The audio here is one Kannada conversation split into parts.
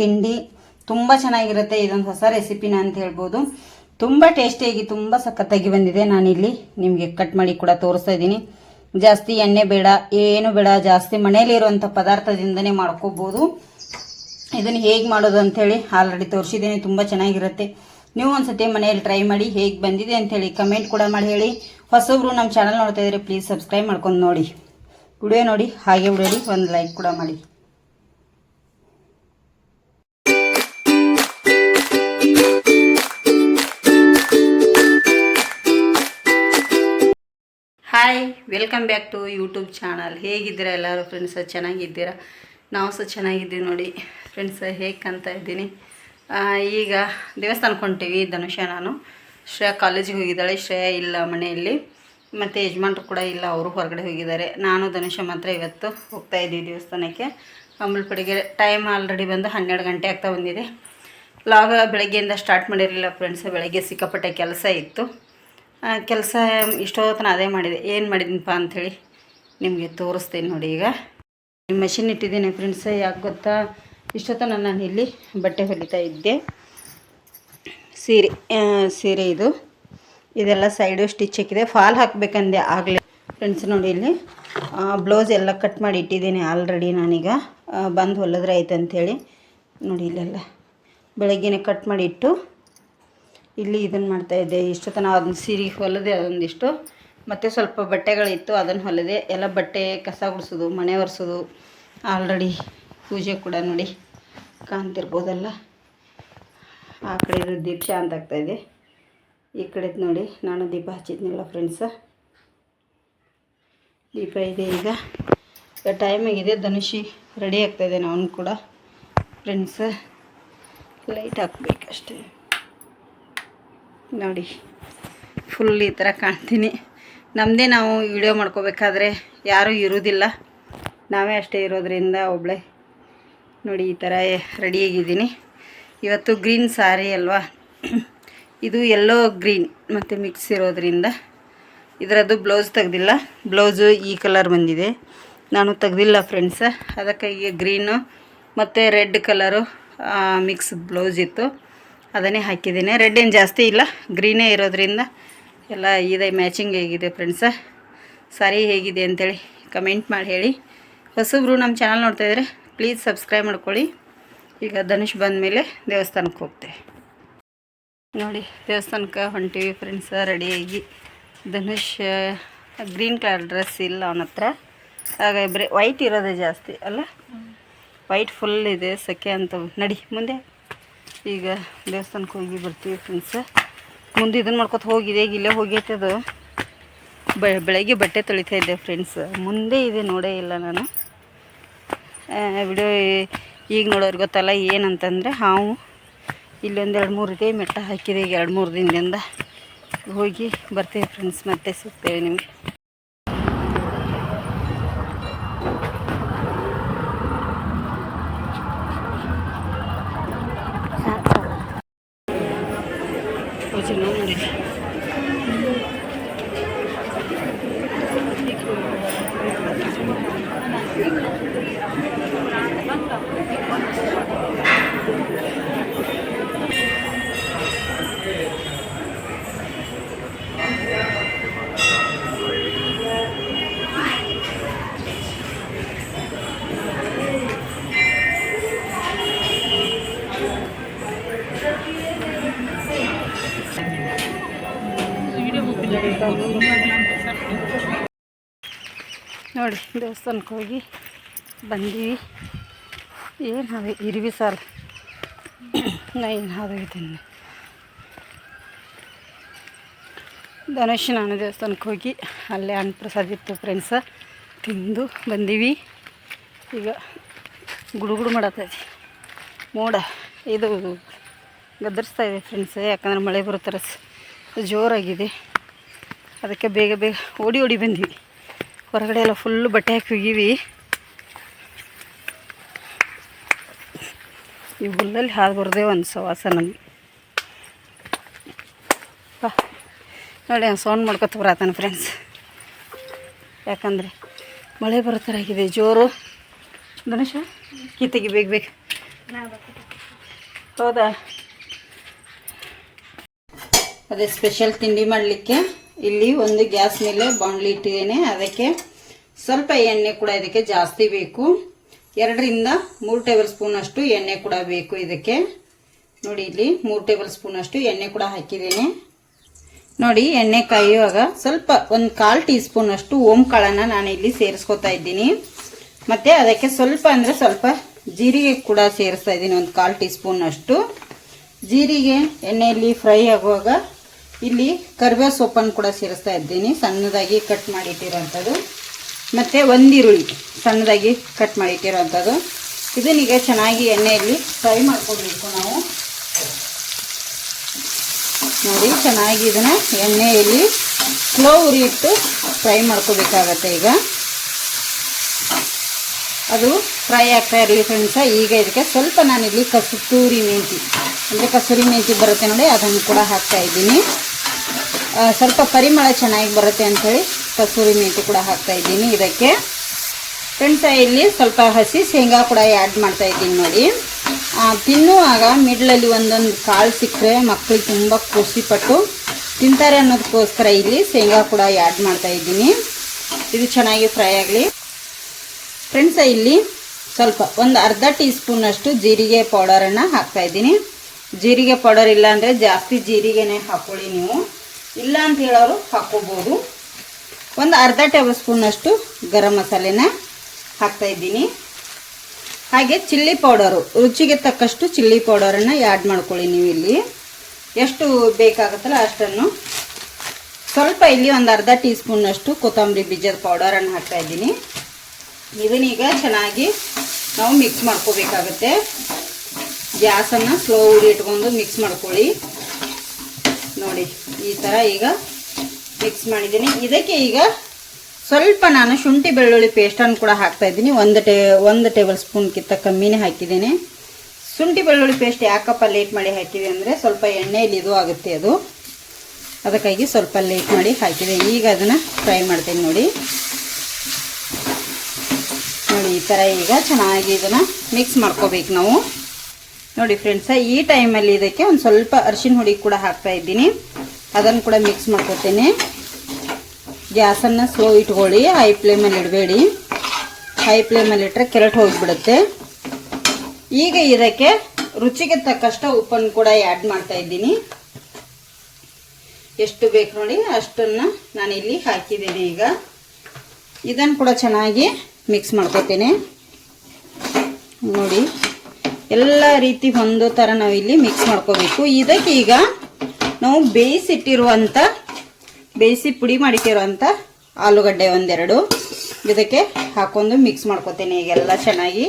ತಿಂಡಿ ತುಂಬ ಚೆನ್ನಾಗಿರುತ್ತೆ. ಇದೊಂದು ಹೊಸ ರೆಸಿಪಿನ ಅಂತ ಹೇಳ್ಬೋದು. ತುಂಬ ಟೇಸ್ಟಿಯಾಗಿ, ತುಂಬ ಸಖತ್ತಾಗಿ ಬಂದಿದೆ. ನಾನಿಲ್ಲಿ ನಿಮಗೆ ಕಟ್ ಮಾಡಿ ಕೂಡ ತೋರಿಸ್ತಾ ಇದ್ದೀನಿ. ಜಾಸ್ತಿ ಎಣ್ಣೆ ಬೇಡ, ಏನು ಬೇಡ, ಜಾಸ್ತಿ ಮನೆಯಲ್ಲಿರುವಂಥ ಪದಾರ್ಥದಿಂದನೇ ಮಾಡ್ಕೋಬೋದು. ಇದನ್ನು ಹೇಗೆ ಮಾಡೋದು ಅಂಥೇಳಿ ಆಲ್ರೆಡಿ ತೋರಿಸಿದ್ದೀನಿ. ತುಂಬ ಚೆನ್ನಾಗಿರುತ್ತೆ. ನೀವು ಒಂದ್ಸತಿ ಮನೆಯಲ್ಲಿ ಟ್ರೈ ಮಾಡಿ ಹೇಗೆ ಬಂದಿದೆ ಅಂಥೇಳಿ ಕಮೆಂಟ್ ಕೂಡ ಮಾಡಿ ಹೇಳಿ. ಹೊಸಬ್ರು ನಮ್ಮ ಚಾನಲ್ ನೋಡ್ತಾ ಇದ್ರೆ ಪ್ಲೀಸ್ ಸಬ್ಸ್ಕ್ರೈಬ್ ಮಾಡ್ಕೊಂಡು ನೋಡಿ. ವಿಡಿಯೋ ನೋಡಿ, ಹಾಗೆ ವಿಡಿಯೋಲಿ ಒಂದು ಲೈಕ್ ಕೂಡ ಮಾಡಿ. Hi welcome back to YouTube channel ಹೇಗಿದ್ದೀರಾ ಎಲ್ಲರೂ? ಫ್ರೆಂಡ್ಸ ಚೆನ್ನಾಗಿದ್ದೀರಾ? ನಾವು ಸಹ ಚೆನ್ನಾಗಿದ್ದೀವಿ ನೋಡಿ. ಫ್ರೆಂಡ್ಸ ಹೇಗೆ ಕಾಣ್ತಾ ಇದ್ದೀನಿ? ಈಗ ದೇವಸ್ಥಾನಕ್ಕೆ ಹೊಂಟೀವಿ ಧನುಷ ನಾನು. ಶ್ರೇಯಾ ಕಾಲೇಜಿಗೆ ಹೋಗಿದ್ದಾಳೆ. ಶ್ರೇಯಾ ಇಲ್ಲ ಮನೆಯಲ್ಲಿ. ಮತ್ತು ಯಜಮಾನ್ರು ಕೂಡ ಇಲ್ಲ, ಅವರು ಹೊರಗಡೆ ಹೋಗಿದ್ದಾರೆ. ನಾನು, ಧನುಷ ಮಾತ್ರ ಇವತ್ತು ಹೋಗ್ತಾ ಇದ್ದೀವಿ ದೇವಸ್ಥಾನಕ್ಕೆ. ಅಂಬಲ್ಪಡಿಗೆ ಟೈಮ್ ಆಲ್ರೆಡಿ ಬಂದು ಹನ್ನೆರಡು ಗಂಟೆ ಆಗ್ತಾ ಬಂದಿದೆ. ಲಾಗ ಬೆಳಗ್ಗೆಯಿಂದ ಸ್ಟಾರ್ಟ್ ಮಾಡಿರಲಿಲ್ಲ ಫ್ರೆಂಡ್ಸ್ ಬೆಳಗ್ಗೆ ಸಿಕ್ಕಾಪಟ್ಟೆ ಕೆಲಸ ಇತ್ತು. ಕೆಲಸ ಇಷ್ಟೊತ್ತನ ಅದೇ ಮಾಡಿದೆ. ಏನು ಮಾಡಿದ್ದೀನಪ್ಪ ಅಂಥೇಳಿ ನಿಮಗೆ ತೋರಿಸ್ತೀನಿ ನೋಡಿ ಈಗ. ಮಷಿನ್ ಇಟ್ಟಿದ್ದೀನಿ ಫ್ರೆಂಡ್ಸ್ ಯಾಕೆ ಗೊತ್ತಾ? ಇಷ್ಟೊತ್ತನ ನಾನು ಇಲ್ಲಿ ಬಟ್ಟೆ ಹೊಲಿತಾ ಇದ್ದೆ. ಸೀರೆ ಸೀರೆ ಇದು. ಇದೆಲ್ಲ ಸೈಡು ಸ್ಟಿಚ್ ಹಾಕಿದೆ. ಫಾಲ್ ಹಾಕಬೇಕಂದೆ ಆಗಲೇ. ಫ್ರೆಂಡ್ಸ್ ನೋಡಿ ಇಲ್ಲಿ ಬ್ಲೌಸ್ ಎಲ್ಲ ಕಟ್ ಮಾಡಿ ಇಟ್ಟಿದ್ದೀನಿ ಆಲ್ರೆಡಿ ನಾನೀಗ. ಬಂದು ಹೊಲಿದ್ರೆ ಆಯ್ತು ಅಂಥೇಳಿ ನೋಡಿ ಇಲ್ಲೆಲ್ಲ. ಬೆಳಗ್ಗೆನೆ ಕಟ್ ಮಾಡಿ ಇಟ್ಟು ಇಲ್ಲಿ ಇದನ್ನು ಮಾಡ್ತಾಯಿದ್ದೆ ಇಷ್ಟು ತನಕ ಅದನ್ನ ಸೀರೆ ಹೊಲಿದೆ, ಅದೊಂದಿಷ್ಟು. ಮತ್ತು ಸ್ವಲ್ಪ ಬಟ್ಟೆಗಳಿತ್ತು ಅದನ್ನು ಹೊಲಿದೆ. ಎಲ್ಲ ಬಟ್ಟೆ ಕಸ ಗುಡಿಸೋದು, ಮನೆ ಒರೆಸೋದು. ಆಲ್ರೆಡಿ ಪೂಜೆ ಕೂಡ ನೋಡಿ ಕಾಣ್ತಿರ್ಬೋದಲ್ಲ. ಆ ಕಡೆ ಇದು ದೀಪ ಶಾಂತ ಆಗ್ತಾಯಿದೆ ಈ ಕಡೆದು ನೋಡಿ, ನಾನು ದೀಪ ಹಚ್ಚಿದ್ನಿಲ್ಲ ಫ್ರೆಂಡ್ಸ ದೀಪ ಇದೆ ಈಗ. ಈಗ ಟೈಮ್ ಆಗಿದೆ, ಧನುಷಿ ರೆಡಿ ಆಗ್ತಾಯಿದ್ದೇನೆ ಅವನು ಕೂಡ. ಫ್ರೆಂಡ್ಸ ಲೈಟ್ ಹಾಕ್ಬೇಕಷ್ಟೇ. ನೋಡಿ ಫುಲ್ ಈ ಥರ ಕಾಣ್ತೀನಿ. ನಮ್ಮದೇ ನಾವು ವಿಡಿಯೋ ಮಾಡ್ಕೋಬೇಕಾದ್ರೆ ಯಾರೂ ಇರೋದಿಲ್ಲ. ನಾವೇ ಅಷ್ಟೇ ಇರೋದ್ರಿಂದ ಒಬ್ಬಳೆ ನೋಡಿ, ಈ ಥರ ರೆಡಿಯಾಗಿದ್ದೀನಿ ಇವತ್ತು ಗ್ರೀನ್ ಸಾರಿ ಅಲ್ವಾ? ಇದು ಎಲ್ಲೋ ಗ್ರೀನ್ ಮತ್ತು ಮಿಕ್ಸ್ ಇರೋದ್ರಿಂದ. ಇದರದ್ದು ಬ್ಲೌಸ್ ತೆಗ್ದಿಲ್ಲ. ಬ್ಲೌಸು ಈ ಕಲರ್ ಬಂದಿದೆ. ನಾನು ತೆಗ್ದಿಲ್ಲ ಫ್ರೆಂಡ್ಸ ಅದಕ್ಕೆ ಈಗ ಗ್ರೀನು ಮತ್ತು ರೆಡ್ ಕಲರು ಮಿಕ್ಸ್ ಬ್ಲೌಸ್ ಇತ್ತು. ಅದನ್ನೇ ಹಾಕಿದ್ದೀನಿ. ರೆಡ್ ಏನು ಜಾಸ್ತಿ ಇಲ್ಲ. ಗ್ರೀನೇ ಇರೋದ್ರಿಂದ ಎಲ್ಲ ಇದೆ ಮ್ಯಾಚಿಂಗ್ ಹೇಗಿದೆ ಫ್ರೆಂಡ್ಸ ಸಾರಿ ಹೇಗಿದೆ ಅಂತೇಳಿ ಕಮೆಂಟ್ ಮಾಡಿ ಹೇಳಿ. ಹೊಸಬ್ರು ನಮ್ಮ ಚಾನಲ್ ನೋಡ್ತಾಯಿದ್ರೆ ಪ್ಲೀಸ್ ಸಬ್ಸ್ಕ್ರೈಬ್ ಮಾಡ್ಕೊಳ್ಳಿ. ಈಗ ಧನುಷ್ ಬಂದಮೇಲೆ ದೇವಸ್ಥಾನಕ್ಕೆ ಹೋಗ್ತೇವೆ ನೋಡಿ ದೇವಸ್ಥಾನಕ್ಕೆ ಹೊಂಟಿವಿ ಫ್ರೆಂಡ್ಸ ರೆಡಿಯಾಗಿ ಧನುಷ್ ಗ್ರೀನ್ ಕಲರ್ ಡ್ರೆಸ್ ಇಲ್ಲ ಅವನ ಹತ್ರ. ಆಗ ಬರೀ ವೈಟ್ ಇರೋದೇ ಜಾಸ್ತಿ ಅಲ್ಲ? ವೈಟ್ ಫುಲ್ ಇದೆ ಸೆಕೆ ಅಂತ. ನಡಿ ಮುಂದೆ. ಈಗ ದೇವಸ್ಥಾನಕ್ಕೆ ಹೋಗಿ ಬರ್ತೀವಿ ಫ್ರೆಂಡ್ಸ್ ಮುಂದೆ ಇದನ್ನು ಮಾಡ್ಕೊತ ಹೋಗಿದೆ ಈಗ ಇಲ್ಲೇ ಹೋಗೈತೆ ಅದು. ಬೆ, ಬೆಳಗ್ಗೆ ಬಟ್ಟೆ ತೊಳಿತಾ ಇದ್ದೆ ಫ್ರೆಂಡ್ಸ್ ಮುಂದೆ ಇದೆ ನೋಡೇ ಇಲ್ಲ ನಾನು. ವಿಡಿಯೋ ಈಗ ನೋಡೋರು ಗೊತ್ತಲ್ಲ ಏನಂತಂದರೆ ಹಾವು. ಇಲ್ಲೊಂದು ಎರಡು ಮೂರು ಇದೆ, ಮೆಟ್ಟ ಹಾಕಿದೆ ಈಗ ಎರಡು ಮೂರು ದಿನದಿಂದ. ಹೋಗಿ ಬರ್ತೀವಿ ಫ್ರೆಂಡ್ಸ್ ಮತ್ತೆ ಸಿಗ್ತೇವೆ ನಿಮಗೆ. ನೋಡಿ, ದೇವಸ್ಥಾನಕ್ಕೆ ಹೋಗಿ ಬಂದೀವಿ. ಏನು ಹಾವೆ ಇರುವಿ ಸಾಲ ನಾ ಏನು ಹಾದೋಗಿದ್ದೀನಿ ಧನುಷ್ ನಾನು ದೇವಸ್ಥಾನಕ್ಕೆ ಹೋಗಿ ಅಲ್ಲೇ ಅನ್ನಪ್ರಸಾದ ಇತ್ತು ಫ್ರೆಂಡ್ಸ ತಿಂದು ಬಂದೀವಿ. ಈಗ ಗುಡುಗುಡು ಮಾಡತ್ತೈತಿ ಮೋಡ, ಇದು ಗದರಿಸ್ತಾ ಇದೆ ಫ್ರೆಂಡ್ಸ್ ಯಾಕಂದ್ರೆ ಮಳೆ ಬರೋ ಥರ ಜೋರಾಗಿದೆ. ಅದಕ್ಕೆ ಬೇಗ ಬೇಗ ಓಡಿ ಓಡಿ ಬಂದ್ವಿ. ಹೊರಗಡೆ ಎಲ್ಲ ಫುಲ್ಲು ಬಟ್ಟೆ ಹಾಕಿ ಹೋಗೀವಿ ಈ ಹುಲ್ಲಲ್ಲಿ ಹಾದು ಬರ್ದೇ ಒಂದು ಸವಾಸ ನಮ್ಗೆ ನೋಡಿ ಸೌಂಡ್ ಮಾಡ್ಕೊತ ಬರತ್ತಾನೆ ಫ್ರೆಂಡ್ಸ್ ಯಾಕಂದರೆ ಮಳೆ ಬರೋ ಥರ ಆಗಿದೆ, ಜೋರು. ಧನುಷ ಕೀತೆಗೆ ಬೇಗ ಬೇಕು ಹೌದಾ? ಅದೇ ಸ್ಪೆಷಲ್ ತಿಂಡಿ ಮಾಡಲಿಕ್ಕೆ. ಇಲ್ಲಿ ಒಂದು ಗ್ಯಾಸ್ ಮೇಲೆ ಬಾಣಲಿ ಇಟ್ಟಿದ್ದೇನೆ. ಅದಕ್ಕೆ ಸ್ವಲ್ಪ ಎಣ್ಣೆ ಕೂಡ ಇದಕ್ಕೆ ಜಾಸ್ತಿ ಬೇಕು. ಎರಡರಿಂದ ಮೂರು ಟೇಬಲ್ ಸ್ಪೂನ್ ಅಷ್ಟು ಎಣ್ಣೆ ಕೂಡ ಬೇಕು ಇದಕ್ಕೆ. ನೋಡಿ ಇಲ್ಲಿ ಮೂರು ಟೇಬಲ್ ಸ್ಪೂನ್ ಅಷ್ಟು ಎಣ್ಣೆ ಕೂಡ ಹಾಕಿದ್ದೇನೆ. ನೋಡಿ ಎಣ್ಣೆ ಕಾಯುವಾಗ ಸ್ವಲ್ಪ ಒಂದು ಕಾಲು ಟೀ ಸ್ಪೂನ್ ಅಷ್ಟು ಓಂ ಕಾಳನ್ನು ನಾನು ಇಲ್ಲಿ ಸೇರಿಸ್ಕೊತಾ ಇದ್ದೀನಿ. ಮತ್ತು ಅದಕ್ಕೆ ಸ್ವಲ್ಪ ಅಂದರೆ ಸ್ವಲ್ಪ ಜೀರಿಗೆ ಕೂಡ ಸೇರಿಸ್ತಾ ಇದ್ದೀನಿ, ಒಂದು ಕಾಲು ಟೀ ಸ್ಪೂನ್ ಅಷ್ಟು. ಜೀರಿಗೆ ಎಣ್ಣೆಯಲ್ಲಿ ಫ್ರೈ ಆಗುವಾಗ ಇಲ್ಲಿ ಕರಿಬೇವು ಸೊಪ್ಪನ್ನು ಕೂಡ ಸೇರಿಸ್ತಾ ಇದ್ದೀನಿ. ಸಣ್ಣದಾಗಿ ಕಟ್ ಮಾಡಿ ಇಟ್ಟಿರೋವಂಥದ್ದು ಮತ್ತು ಒಂದಿರುಳ್ಳಿ ಸಣ್ಣದಾಗಿ ಕಟ್ ಮಾಡಿ ಇಟ್ಟಿರೋವಂಥದ್ದು ಇದನ್ನೀಗ ಚೆನ್ನಾಗಿ ಎಣ್ಣೆಯಲ್ಲಿ ಫ್ರೈ ಮಾಡ್ಕೊಬೇಕು ನಾವು. ನೋಡಿ, ಚೆನ್ನಾಗಿ ಇದನ್ನು ಎಣ್ಣೆಯಲ್ಲಿ ಸ್ಲೋ ಉರಿ ಇಟ್ಟು ಫ್ರೈ ಮಾಡ್ಕೋಬೇಕಾಗತ್ತೆ ಈಗ. ಅದು ಫ್ರೈ ಆಗ್ತಾ ಇರಲಿ ಫ್ರೆಂಡ್ಸ ಈಗ ಇದಕ್ಕೆ ಸ್ವಲ್ಪ ನಾನಿಲ್ಲಿ ಕಸೂರಿ ಮೆಂತಿ, ಅಂದರೆ ಕಸೂರಿ ಮೆಂತಿ ಬರುತ್ತೆ ನೋಡಿ, ಅದನ್ನು ಕೂಡ ಹಾಕ್ತಾ ಇದ್ದೀನಿ. ಸ್ವಲ್ಪ ಪರಿಮಳ ಚೆನ್ನಾಗಿ ಬರುತ್ತೆ ಅಂಥೇಳಿ ಕಸೂರಿ ಮೆಂತಿ ಕೂಡ ಹಾಕ್ತಾ ಇದ್ದೀನಿ ಇದಕ್ಕೆ. ಫ್ರೆಂಡ್ಸ, ಇಲ್ಲಿ ಸ್ವಲ್ಪ ಹಸಿ ಶೇಂಗಾ ಕೂಡ ಆ್ಯಡ್ ಮಾಡ್ತಾ ಇದ್ದೀನಿ ನೋಡಿ. ತಿನ್ನುವಾಗ ಮಿಡ್ಲಲ್ಲಿ ಒಂದೊಂದು ಕಾಳು ಸಿಕ್ಕರೆ ಮಕ್ಕಳಿಗೆ ತುಂಬ ಖುಷಿಪಟ್ಟು ತಿಂತಾರೆ ಅನ್ನೋದಕ್ಕೋಸ್ಕರ ಇಲ್ಲಿ ಶೇಂಗಾ ಕೂಡ ಆ್ಯಡ್ ಮಾಡ್ತಾ ಇದ್ದೀನಿ. ಇದು ಚೆನ್ನಾಗಿ ಫ್ರೈ ಆಗಲಿ. ಫ್ರೆಂಡ್ಸ, ಇಲ್ಲಿ ಸ್ವಲ್ಪ ಒಂದು ಅರ್ಧ ಟೀ ಸ್ಪೂನಷ್ಟು ಜೀರಿಗೆ ಪೌಡರನ್ನು ಹಾಕ್ತಾ ಇದ್ದೀನಿ. ಜೀರಿಗೆ ಪೌಡರ್ ಇಲ್ಲ ಅಂದರೆ ಜಾಸ್ತಿ ಜೀರಿಗೆನೇ ಹಾಕ್ಕೊಳ್ಳಿ ನೀವು. ಇಲ್ಲ ಅಂತ ಹೇಳೋರು ಹಾಕ್ಕೋಬೋದು ಒಂದು ಅರ್ಧ ಟೇಬಲ್ ಸ್ಪೂನಷ್ಟು ಗರಂ ಮಸಾಲೆನ ಹಾಕ್ತಾ ಇದ್ದೀನಿ. ಹಾಗೆ ಚಿಲ್ಲಿ ಪೌಡರು, ರುಚಿಗೆ ತಕ್ಕಷ್ಟು ಚಿಲ್ಲಿ ಪೌಡರನ್ನು ಆ್ಯಡ್ ಮಾಡ್ಕೊಳ್ಳಿ ನೀವು ಇಲ್ಲಿ. ಎಷ್ಟು ಬೇಕಾಗುತ್ತಲ್ಲ ಅಷ್ಟನ್ನು. ಸ್ವಲ್ಪ ಇಲ್ಲಿ ಒಂದು ಅರ್ಧ ಟೀ ಸ್ಪೂನಷ್ಟು ಕೊತ್ತಂಬರಿ ಬೀಜದ ಪೌಡರನ್ನು ಹಾಕ್ತಾ ಇದ್ದೀನಿ. ಇದನ್ನೀಗ ಚೆನ್ನಾಗಿ ನಾವು ಮಿಕ್ಸ್ ಮಾಡ್ಕೋಬೇಕಾಗುತ್ತೆ. ಗ್ಯಾಸನ್ನು ಸ್ಲೋ ಉರಿ ಇಟ್ಕೊಂಡು ಮಿಕ್ಸ್ ಮಾಡ್ಕೊಳ್ಳಿ. ನೋಡಿ, ಈ ಥರ ಈಗ ಮಿಕ್ಸ್ ಮಾಡಿದ್ದೀನಿ. ಇದಕ್ಕೆ ಈಗ ಸ್ವಲ್ಪ ನಾನು ಶುಂಠಿ ಬೆಳ್ಳುಳ್ಳಿ ಪೇಸ್ಟನ್ನು ಕೂಡ ಹಾಕ್ತಾ ಇದ್ದೀನಿ. ಒಂದು ಟೇ, ಒಂದು ಟೇಬಲ್ ಸ್ಪೂನ್ಗಿಂತ ಕಮ್ಮಿನೇ ಹಾಕಿದ್ದೀನಿ. ಶುಂಠಿ ಬೆಳ್ಳುಳ್ಳಿ ಪೇಸ್ಟ್ ಯಾಕಪ್ಪ ಲೇಟ್ ಮಾಡಿ ಹಾಕಿದೆ ಅಂದರೆ ಸ್ವಲ್ಪ ಎಣ್ಣೆಯಲ್ಲಿ ಇದು ಆಗುತ್ತೆ ಅದು. ಅದಕ್ಕಾಗಿ ಸ್ವಲ್ಪ ಲೇಟ್ ಮಾಡಿ ಹಾಕಿದೆ. ಈಗ ಅದನ್ನು ಫ್ರೈ ಮಾಡ್ತೀನಿ ನೋಡಿ. ನೋಡಿ, ಈ ಥರ ಈಗ ಚೆನ್ನಾಗಿ ಇದನ್ನು ಮಿಕ್ಸ್ ಮಾಡ್ಕೋಬೇಕು ನಾವು. ನೋಡಿ ಫ್ರೆಂಡ್ಸ ಈ ಟೈಮಲ್ಲಿ ಇದಕ್ಕೆ ಒಂದು ಸ್ವಲ್ಪ ಅರಿಶಿನ ಹುಡಿ ಕೂಡ ಹಾಕ್ತಾ ಇದ್ದೀನಿ. ಅದನ್ನು ಕೂಡ ಮಿಕ್ಸ್ ಮಾಡ್ಕೊತೀನಿ ಗ್ಯಾಸನ್ನು ಸ್ಲೋ ಇಟ್ಕೊಳ್ಳಿ. ಹೈ ಫ್ಲೇಮಲ್ಲಿ ಇಡಬೇಡಿ. ಹೈ ಫ್ಲೇಮಲ್ಲಿ ಇಟ್ಟರೆ ಕೆರಟ್ ಹೋಗಿಬಿಡುತ್ತೆ. ಈಗ ಇದಕ್ಕೆ ರುಚಿಗೆ ತಕ್ಕಷ್ಟು ಉಪ್ಪನ್ನು ಕೂಡ ಆ್ಯಡ್ ಮಾಡ್ತಾ ಇದ್ದೀನಿ. ಎಷ್ಟು ಬೇಕು ನೋಡಿ, ಅಷ್ಟನ್ನು ಇಲ್ಲಿ ಹಾಕಿದ್ದೀನಿ ಈಗ. ಇದನ್ನು ಕೂಡ ಚೆನ್ನಾಗಿ ಮಿಕ್ಸ್ ಮಾಡ್ಕೋತೇನೆ ನೋಡಿ. ಎಲ್ಲ ರೀತಿ ಹೊಂದೋ ಥರ ಇಲ್ಲಿ ಮಿಕ್ಸ್ ಮಾಡ್ಕೋಬೇಕು. ಇದಕ್ಕೆ ಈಗ ನಾವು ಬೇಯಿಸಿಟ್ಟಿರುವಂಥ ಬೇಯಿಸಿ ಪುಡಿ ಮಾಡಿಟ್ಟಿರುವಂಥ ಆಲೂಗಡ್ಡೆ ಒಂದೆರಡು. ಇದಕ್ಕೆ ಹಾಕೊಂಡು ಮಿಕ್ಸ್ ಮಾಡ್ಕೋತೇನೆ ಈಗೆಲ್ಲ ಚೆನ್ನಾಗಿ.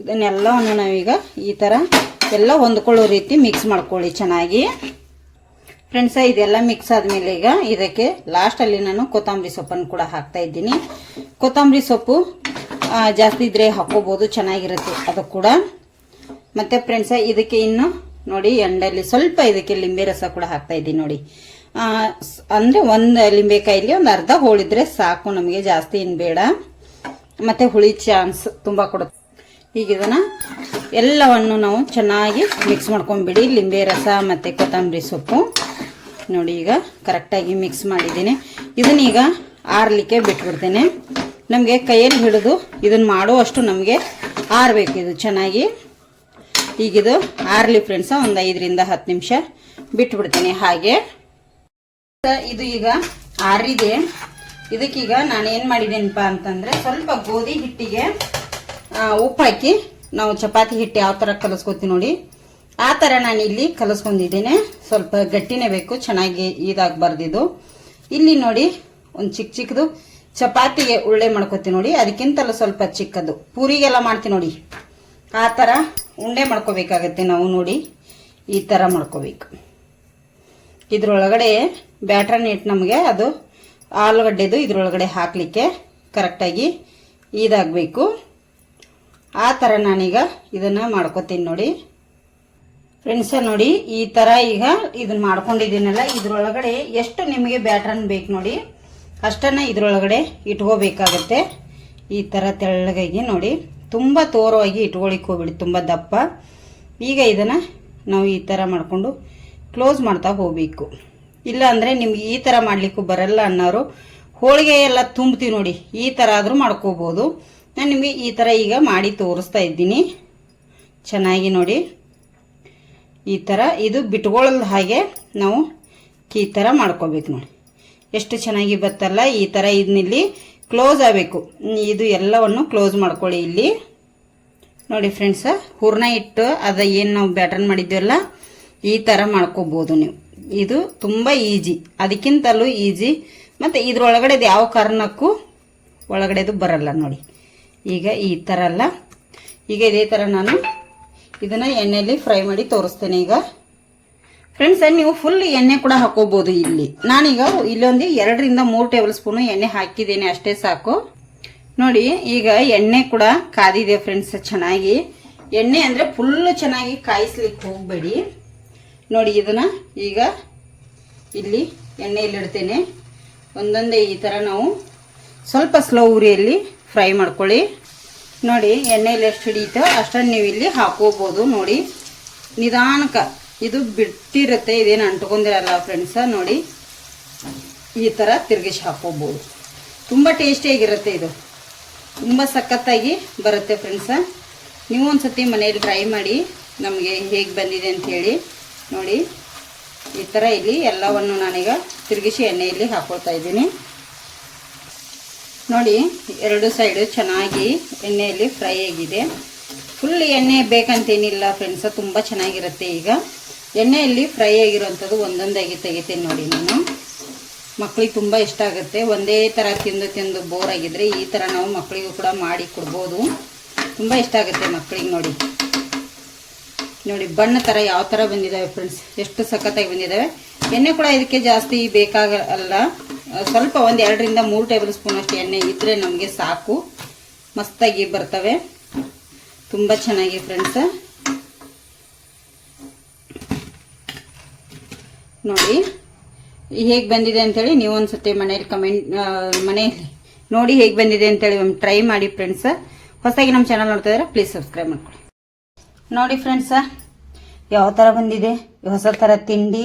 ಇದನ್ನೆಲ್ಲವನ್ನು ನಾವೀಗ ಈ ಥರ ಎಲ್ಲ ಹೊಂದ್ಕೊಳ್ಳೋ ರೀತಿ ಮಿಕ್ಸ್ ಮಾಡ್ಕೊಳ್ಳಿ ಚೆನ್ನಾಗಿ. ಫ್ರೆಂಡ್ಸ, ಇದೆಲ್ಲ ಮಿಕ್ಸ್ ಆದಮೇಲೆ ಈಗ ಇದಕ್ಕೆ ಲಾಸ್ಟಲ್ಲಿ ನಾನು ಕೊತ್ತಂಬರಿ ಸೊಪ್ಪನ್ನು ಕೂಡ ಹಾಕ್ತಾ ಇದ್ದೀನಿ. ಕೊತ್ತಂಬರಿ ಸೊಪ್ಪು ಜಾಸ್ತಿ ಇದ್ರೆ ಹಾಕೋಬಹುದು ಚೆನ್ನಾಗಿರುತ್ತೆ ಅದು ಕೂಡ. ಮತ್ತು ಫ್ರೆಂಡ್ಸ ಇದಕ್ಕೆ ಇನ್ನು ನೋಡಿ ಎಂಡಲ್ಲಿ ಸ್ವಲ್ಪ ಇದಕ್ಕೆ ಲಿಂಬೆ ರಸ ಕೂಡ ಹಾಕ್ತಾ ಇದ್ದೀನಿ ನೋಡಿ. ಅಂದ್ರೆ ಒಂದು ಲಿಂಬೆಕಾಯಲ್ಲಿ ಒಂದು ಅರ್ಧ ಹೋಳಿದ್ರೆ ಸಾಕು, ನಮಗೆ ಜಾಸ್ತಿ ಏನು ಬೇಡ. ಮತ್ತು ಹುಳಿ ಚಾನ್ಸ್ ತುಂಬ ಕೊಡುತ್ತೆ. ಈಗ ಇದನ್ನ ಎಲ್ಲವನ್ನು ನಾವು ಚೆನ್ನಾಗಿ ಮಿಕ್ಸ್ ಮಾಡ್ಕೊಂಡ್ಬಿಡಿ, ಲಿಂಬೆ ರಸ ಮತ್ತು ಕೊತ್ತಂಬರಿ ಸೊಪ್ಪು. ನೋಡಿ ಈಗ ಕರೆಕ್ಟಾಗಿ ಮಿಕ್ಸ್ ಮಾಡಿದ್ದೀನಿ. ಇದನ್ನೀಗ ಆರ್ಲಿಕ್ಕೆ ಬಿಟ್ಬಿಡ್ತೇನೆ. ನಮಗೆ ಕೈಯಲ್ಲಿ ಹಿಡಿದು ಇದನ್ನು ಮಾಡುವಷ್ಟು ನಮಗೆ ಆರಬೇಕು ಇದು ಚೆನ್ನಾಗಿ. ಈಗಿದು ಆರಲಿ ಫ್ರೆಂಡ್ಸ, ಒಂದು ಐದರಿಂದ ಹತ್ತು ನಿಮಿಷ ಬಿಟ್ಬಿಡ್ತೀನಿ ಹಾಗೆ. ಇದು ಈಗ ಆರಿದೆ. ಇದಕ್ಕೀಗ ನಾನು ಏನು ಮಾಡಿದ್ದೇನಪ್ಪ ಅಂತಂದರೆ ಸ್ವಲ್ಪ ಗೋಧಿ ಹಿಟ್ಟಿಗೆ ಉಪ್ಪು ಹಾಕಿ ನಾವು ಚಪಾತಿ ಹಿಟ್ಟು ಯಾವ ಥರ ಕಲಿಸ್ಕೊತೀವಿ ನೋಡಿ. ಆ ಥರ ನಾನು ಇಲ್ಲಿ ಕಲಿಸ್ಕೊಂಡಿದ್ದೇನೆ. ಸ್ವಲ್ಪ ಗಟ್ಟಿನೇ ಬೇಕು, ಚೆನ್ನಾಗಿ ಇದಾಗಬಾರ್ದಿದ್ದು ಇದು ಇಲ್ಲಿ ನೋಡಿ ಒಂದು ಚಿಕ್ಕ ಚಿಕ್ಕದು ಚಪಾತಿಗೆ ಉಳ್ಳೆ ಮಾಡ್ಕೋತೀವಿ ನೋಡಿ, ಅದಕ್ಕಿಂತಲೂ ಸ್ವಲ್ಪ ಚಿಕ್ಕದು. ಪೂರಿಗೆಲ್ಲ ಮಾಡ್ತೀವಿ ನೋಡಿ. ಆ ಥರ ಉಂಡೆ ಮಾಡ್ಕೋಬೇಕಾಗತ್ತೆ ನಾವು ನೋಡಿ, ಈ ಥರ ಮಾಡ್ಕೋಬೇಕು. ಇದ್ರೊಳಗಡೆ ಬ್ಯಾಟ್ರನ್ ಇಟ್ಟು ನಮಗೆ ಅದು ಆಲೂಗಡ್ಡೆದು ಇದ್ರೊಳಗಡೆ ಹಾಕಲಿಕ್ಕೆ ಕರೆಕ್ಟಾಗಿ ಇದಾಗಬೇಕು. ಆ ಥರ ನಾನೀಗ ಇದನ್ನು ಮಾಡ್ಕೊತೀನಿ ನೋಡಿ. ಫ್ರೆಂಡ್ಸ ನೋಡಿ, ಈ ಥರ ಈಗ ಇದನ್ನ ಮಾಡ್ಕೊಂಡಿದ್ದೀನಲ್ಲ, ಇದ್ರೊಳಗಡೆ ಎಷ್ಟು ನಿಮಗೆ ಬ್ಯಾಟ್ರನ್ ಬೇಕು ನೋಡಿ. ಅಷ್ಟನ್ನು ಇದರೊಳಗಡೆ ಇಟ್ಕೋಬೇಕಾಗತ್ತೆ. ಈ ಥರ ತೆಳ್ಳಗಾಗಿ ನೋಡಿ. ತುಂಬ ತೋರವಾಗಿ ಇಟ್ಕೊಳಿಕ್ಕೆ ಹೋಗ್ಬಿಡಿ, ತುಂಬ ದಪ್ಪ. ಈಗ ಇದನ್ನು ನಾವು ಈ ಥರ ಮಾಡಿಕೊಂಡು ಕ್ಲೋಸ್ ಮಾಡ್ತಾ ಹೋಗಬೇಕು. ಇಲ್ಲ ಅಂದರೆ ನಿಮ್ಗೆ ಈ ಥರ ಮಾಡಲಿಕ್ಕೂ ಬರಲ್ಲ ಅನ್ನೋರು, ಹೋಳಿಗೆ ಎಲ್ಲ ತುಂಬ್ತೀವಿ ನೋಡಿ, ಈ ಥರ ಆದರೂ ಮಾಡ್ಕೋಬೋದು. ನಾನು ನಿಮಗೆ ಈ ಥರ ಈಗ ಮಾಡಿ ತೋರಿಸ್ತಾ ಇದ್ದೀನಿ. ಚೆನ್ನಾಗಿ ನೋಡಿ. ಈ ಥರ ಇದು ಬಿಟ್ಕೊಳ್ಳದ ಹಾಗೆ ನಾವು ಈ ಥರ ಮಾಡ್ಕೋಬೇಕು ನೋಡಿ. ಎಷ್ಟು ಚೆನ್ನಾಗಿ ಬತ್ತಲ್ಲ ಈ ಥರ ಇದನ್ನಿಲ್ಲಿ ಕ್ಲೋಸ್ ಆಗಬೇಕು. ಇದು ಎಲ್ಲವನ್ನು ಕ್ಲೋಸ್ ಮಾಡ್ಕೊಳ್ಳಿ ಇಲ್ಲಿ. ನೋಡಿ ಫ್ರೆಂಡ್ಸ ಹೂರ್ಣ ಇಟ್ಟು ಅದು ಏನು ನಾವು ಬ್ಯಾಟರ್ನ್ ಮಾಡಿದ್ದೀವಲ್ಲ ಈ ಥರ ಮಾಡ್ಕೋಬೋದು ನೀವು. ಇದು ತುಂಬ ಈಜಿ ಅದಕ್ಕಿಂತಲೂ ಈಜಿ ಮತ್ತು ಇದ್ರೊಳಗಡೆದು ಯಾವ ಕಾರಣಕ್ಕೂ ಒಳಗಡೆದು ಬರಲ್ಲ ನೋಡಿ. ಈಗ ಈ ಥರ ಅಲ್ಲ. ಈಗ ಇದೇ ಥರ ನಾನು ಇದನ್ನು ಎಣ್ಣೆಯಲ್ಲಿ ಫ್ರೈ ಮಾಡಿ ತೋರಿಸ್ತೇನೆ ಈಗ. ಫ್ರೆಂಡ್ಸ್ ನೀವು ಫುಲ್ ಎಣ್ಣೆ ಕೂಡ ಹಾಕೋಬಹುದು ಇಲ್ಲಿ. ನಾನೀಗ ಇಲ್ಲೊಂದು ಎರಡರಿಂದ ಮೂರು ಟೇಬಲ್ ಸ್ಪೂನು ಎಣ್ಣೆ ಹಾಕಿದ್ದೇನೆ, ಅಷ್ಟೇ ಸಾಕು. ನೋಡಿ, ಈಗ ಎಣ್ಣೆ ಕೂಡ ಕಾದಿದೆ ಫ್ರೆಂಡ್ಸ್ ಚೆನ್ನಾಗಿ. ಎಣ್ಣೆ ಅಂದರೆ ಫುಲ್ಲು ಚೆನ್ನಾಗಿ ಕಾಯಿಸ್ಲಿಕ್ಕೆ ಹೋಗಬೇಡಿ. ನೋಡಿ, ಇದನ್ನು ಈಗ ಇಲ್ಲಿ ಎಣ್ಣೆಯಲ್ಲಿಡ್ತೇನೆ ಒಂದೊಂದೇ ಈ ಥರ ನಾವು ಸ್ವಲ್ಪ ಸ್ಲೋ ಉರಿಯಲ್ಲಿ ಫ್ರೈ ಮಾಡ್ಕೊಳ್ಳಿ. ನೋಡಿ, ಎಣ್ಣೆಯಲ್ಲಿ ಎಷ್ಟು ಹಿಡಿಯುತ್ತೋ ಅಷ್ಟನ್ನು ನೀವು ಇಲ್ಲಿ ಹಾಕೋಬೋದು. ನೋಡಿ, ನಿಧಾನಕ ಇದು ಬಿಟ್ಟಿರುತ್ತೆ ಇದೇನು ಅಂಟ್ಕೊಂಡಿರಲ್ಲ ಫ್ರೆಂಡ್ಸ ನೋಡಿ. ಈ ಥರ ತಿರುಗಿಸಿ ಹಾಕೋಬೋದು ತುಂಬ ಟೇಸ್ಟಿಯಾಗಿರುತ್ತೆ ಇದು. ತುಂಬ ಸಖತ್ತಾಗಿ ಬರುತ್ತೆ ಫ್ರೆಂಡ್ಸ ನೀವು ಒಂದು ಸತಿ ಮನೆಯಲ್ಲಿ ಟ್ರೈ ಮಾಡಿ, ನಮಗೆ ಹೇಗೆ ಬಂದಿದೆ ಅಂಥೇಳಿ ನೋಡಿ. ಈ ಥರ ಇಲ್ಲಿ ಎಲ್ಲವನ್ನು ನಾನೀಗ ತಿರುಗಿಸಿ ಎಣ್ಣೆಯಲ್ಲಿ ಹಾಕೊಳ್ತಾ ಇದ್ದೀನಿ. ನೋಡಿ, ಎರಡು ಸೈಡು ಚೆನ್ನಾಗಿ ಎಣ್ಣೆಯಲ್ಲಿ ಫ್ರೈ ಆಗಿದೆ. ಫುಲ್ ಎಣ್ಣೆ ಬೇಕಂತೇನಿಲ್ಲ ಫ್ರೆಂಡ್ಸ ತುಂಬ ಚೆನ್ನಾಗಿರುತ್ತೆ ಈಗ. ಎಣ್ಣೆಯಲ್ಲಿ ಫ್ರೈ ಆಗಿರೋವಂಥದ್ದು ಒಂದೊಂದಾಗಿ ತೆಗಿತೀನಿ ನೋಡಿ ನಾನು. ಮಕ್ಕಳಿಗೆ ತುಂಬ ಇಷ್ಟ ಆಗುತ್ತೆ. ಒಂದೇ ಥರ ತಿಂದು ತಿಂದು ಬೋರ್ ಆಗಿದ್ರೆ ಈ ಥರ ನಾವು ಮಕ್ಕಳಿಗೂ ಕೂಡ ಮಾಡಿ ಕೊಡ್ಬೋದು. ತುಂಬ ಇಷ್ಟ ಆಗುತ್ತೆ ಮಕ್ಕಳಿಗೆ ನೋಡಿ. ನೋಡಿ, ಬಣ್ಣ ಥರ ಯಾವ ಥರ ಬಂದಿದ್ದಾವೆ ಫ್ರೆಂಡ್ಸ್ ಎಷ್ಟು ಸಖತ್ತಾಗಿ ಬಂದಿದ್ದಾವೆ ಎಣ್ಣೆ ಕೂಡ ಇದಕ್ಕೆ ಜಾಸ್ತಿ ಬೇಕಾಗಲ್ಲ. ಸ್ವಲ್ಪ ಒಂದು ಎರಡರಿಂದ ಮೂರು ಟೇಬಲ್ ಸ್ಪೂನ್ ಅಷ್ಟು ಎಣ್ಣೆ ಇದ್ದರೆ ನಮಗೆ ಸಾಕು. ಮಸ್ತಾಗಿ ಬರ್ತವೆ. ತುಂಬ ಚೆನ್ನಾಗಿ ಫ್ರೆಂಡ್ಸ್ ನೋಡಿ. ಹೇಗೆ ಬಂದಿದೆ ಅಂತೇಳಿ ನೀವು ಒಂದು ಸತಿ ಮನೇಲಿ ಕಮೆಂಟ್ ಮನೆಯಲ್ಲಿ ನೋಡಿ ಹೇಗೆ ಬಂದಿದೆ ಅಂತೇಳಿ ಒಂದು ಟ್ರೈ ಮಾಡಿ ಫ್ರೆಂಡ್ಸ್ ಹೊಸದಾಗಿ ನಮ್ಮ ಚಾನಲ್ ನೋಡ್ತಾ ಇದ್ರೆ ಪ್ಲೀಸ್ ಸಬ್ಸ್ಕ್ರೈಬ್ ಮಾಡ್ಕೊಳ್ಳಿ ನೋಡಿ ಫ್ರೆಂಡ್ಸ ಯಾವ ಥರ ಬಂದಿದೆ ಹೊಸ ಥರ ತಿಂಡಿ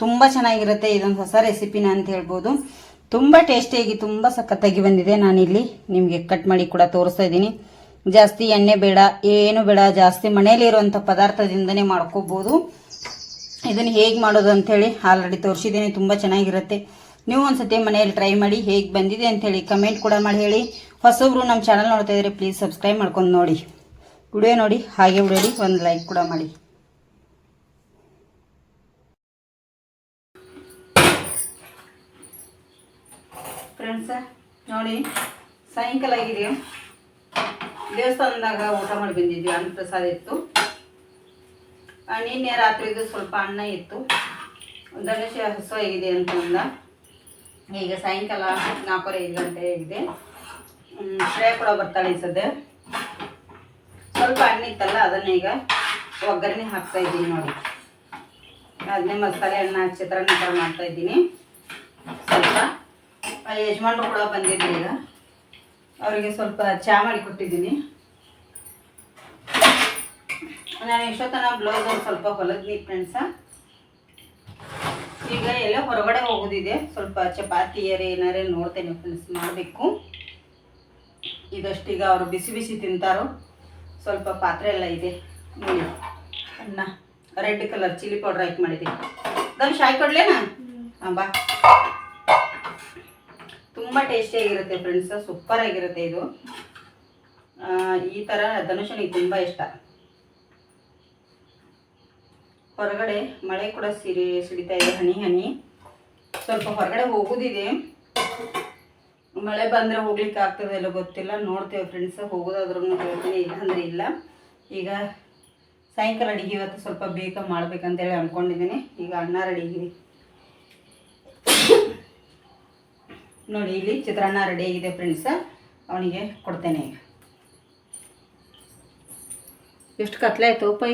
ತುಂಬ ಚೆನ್ನಾಗಿರುತ್ತೆ. ಇದೊಂದು ಹೊಸ ರೆಸಿಪಿನ ಅಂತ ಹೇಳ್ಬೋದು. ತುಂಬ ಟೇಸ್ಟಿಯಾಗಿ ತುಂಬ ಸಖತ್ತಾಗಿ ಬಂದಿದೆ ನಾನಿಲ್ಲಿ. ನಿಮಗೆ ಕಟ್ ಮಾಡಿ ಕೂಡ ತೋರಿಸ್ತಾ ಇದ್ದೀನಿ. ಜಾಸ್ತಿ ಎಣ್ಣೆ ಬೇಡ, ಏನು ಬೇಡ, ಜಾಸ್ತಿ ಮನೆಯಲ್ಲಿರುವಂಥ ಪದಾರ್ಥದಿಂದನೇ ಮಾಡ್ಕೋಬೋದು. ಇದನ್ನು ಹೇಗೆ ಮಾಡೋದು ಅಂಥೇಳಿ ಆಲ್ರೆಡಿ ತೋರಿಸಿದ್ದೀನಿ, ತುಂಬ ಚೆನ್ನಾಗಿರುತ್ತೆ. ನೀವು ಒಂದ್ಸತಿ ಮನೆಯಲ್ಲಿ ಟ್ರೈ ಮಾಡಿ ಹೇಗೆ ಬಂದಿದೆ ಅಂಥೇಳಿ ಕಮೆಂಟ್ ಕೂಡ ಮಾಡಿ ಹೇಳಿ. ಹೊಸೊಬ್ರು ನಮ್ಮ ಚಾನಲ್ ನೋಡ್ತಾ ಇದ್ರೆ ಪ್ಲೀಸ್ ಸಬ್ಸ್ಕ್ರೈಬ್ ಮಾಡ್ಕೊಂಡು ನೋಡಿ. ವಿಡಿಯೋ ನೋಡಿ, ಹಾಗೆ ಬಿಡೋಡಿ, ಒಂದು ಲೈಕ್ ಕೂಡ ಮಾಡಿ. ಫ್ರೆಂಡ್ಸ ನೋಡಿ, ಸಾಯಂಕಾಲ ಆಗಿದೆ ದೇವಸ್ಥಾನದಾಗ ಊಟ ಮಾಡಿ ಬಂದಿದ್ವಿ ಅನ್ನ ಪ್ರಸಾದ ಇತ್ತು. ನಿನ್ನೆ ರಾತ್ರಿದು ಸ್ವಲ್ಪ ಅನ್ನ ಇತ್ತು. ಧನುಷ ಆಗಿದೆ ಅಂತ ಅಂದ. ಈಗ ಸಾಯಂಕಾಲ ನಾಲ್ಕೂವರೆ ಐದು ಗಂಟೆ ಆಗಿದೆ. ಶ್ರೇಯ ಕೂಡ ಬರ್ತಾಳೆ ಸದ್ಯ. ಸ್ವಲ್ಪ ಹಣ್ಣಿತ್ತಲ್ಲ ಅದನ್ನ ಈಗ ಒಗ್ಗರಣೆ ಹಾಕ್ತಾ ಇದ್ದೀನಿ ನೋಡಿ. ಅದನ್ನೇ ಮಸಾಲೆ ಅನ್ನ ಚಿತ್ರಾನ್ನ ಥರ ಮಾಡ್ತಾ ಇದ್ದೀನಿ. ಸ್ವಲ್ಪ ಯಜಮಾನ್ರು ಕೂಡ ಬಂದಿದ್ದೀನಿ ಈಗ. ಅವರಿಗೆ ಸ್ವಲ್ಪ ಚಹಾ ಮಾಡಿ ಕೊಟ್ಟಿದ್ದೀನಿ. ನಾನು ಎಷ್ಟೊತ್ತನ ಬ್ಲೌಸ್ ಒಂದು ಸ್ವಲ್ಪ ಹೊಲದ್ನಿ ಫ್ರೆಂಡ್ಸ ಈಗ ಎಲ್ಲ ಹೊರಗಡೆ ಹೋಗೋದಿದೆ. ಸ್ವಲ್ಪ ಚಪಾತಿ ಏರೆ ಏನಾರೇ ನೋಡ್ತೇನೆ ಫ್ರೆಂಡ್ಸ್ ಮಾಡಬೇಕು. ಇದಷ್ಟೀಗ ಅವರು ಬಿಸಿ ಬಿಸಿ ತಿಂತಾರೋ. ಸ್ವಲ್ಪ ಪಾತ್ರೆ ಎಲ್ಲ ಇದೆ. ಅನ್ನ, ರೆಡ್ ಕಲರ್ ಚಿಲ್ಲಿ ಪೌಡ್ರ್ ಹಾಕಿ ಮಾಡಿದ್ದೀನಿ ದಮ್ ಶಾಯಿ ಕೊಡ್ಲೇನಾ? ಹಾಂ, ಬಾ. ತುಂಬ ಟೇಸ್ಟಿಯಾಗಿರುತ್ತೆ ಫ್ರೆಂಡ್ಸ್ ಸೂಪರ್ ಆಗಿರುತ್ತೆ ಇದು. ಈ ಥರ ಧನುಷನಿಗೆ ತುಂಬ ಇಷ್ಟ. ಹೊರಗಡೆ ಮಳೆ ಕೂಡ ಸಿರಿ ಸಿಡಿತಾ ಇದೆ, ಹನಿ ಹನಿ. ಸ್ವಲ್ಪ ಹೊರಗಡೆ ಹೋಗೋದಿದೆ. ಮಳೆ ಬಂದರೆ ಹೋಗ್ಲಿಕ್ಕೆ ಆಗ್ತದೆ ಎಲ್ಲ ಗೊತ್ತಿಲ್ಲ. ನೋಡ್ತೇವೆ ಫ್ರೆಂಡ್ಸ್ ಹೋಗೋದಾದ್ರೂ ಹೇಳ್ತೀನಿ ಇಲ್ಲ ಇಲ್ಲ. ಈಗ ಸಾಯಂಕಾಲ ಅಡುಗೆ ಇವತ್ತು ಸ್ವಲ್ಪ ಬೇಗ ಮಾಡ್ಬೇಕಂತೇಳಿ ಅಂದ್ಕೊಂಡಿದ್ದೀನಿ ಈಗ ಅಣ್ಣ ರೆಡಿ ನೋಡಿ, ಇಲ್ಲಿ ಚಿತ್ರಾನ್ನ ರೆಡಿ ಆಗಿದೆ ಫ್ರೆಂಡ್ಸ್ ಅವನಿಗೆ ಕೊಡ್ತೇನೆ ಈಗ. ಎಷ್ಟು ಕತ್ಲೆ ಆಯ್ತು ಪೈ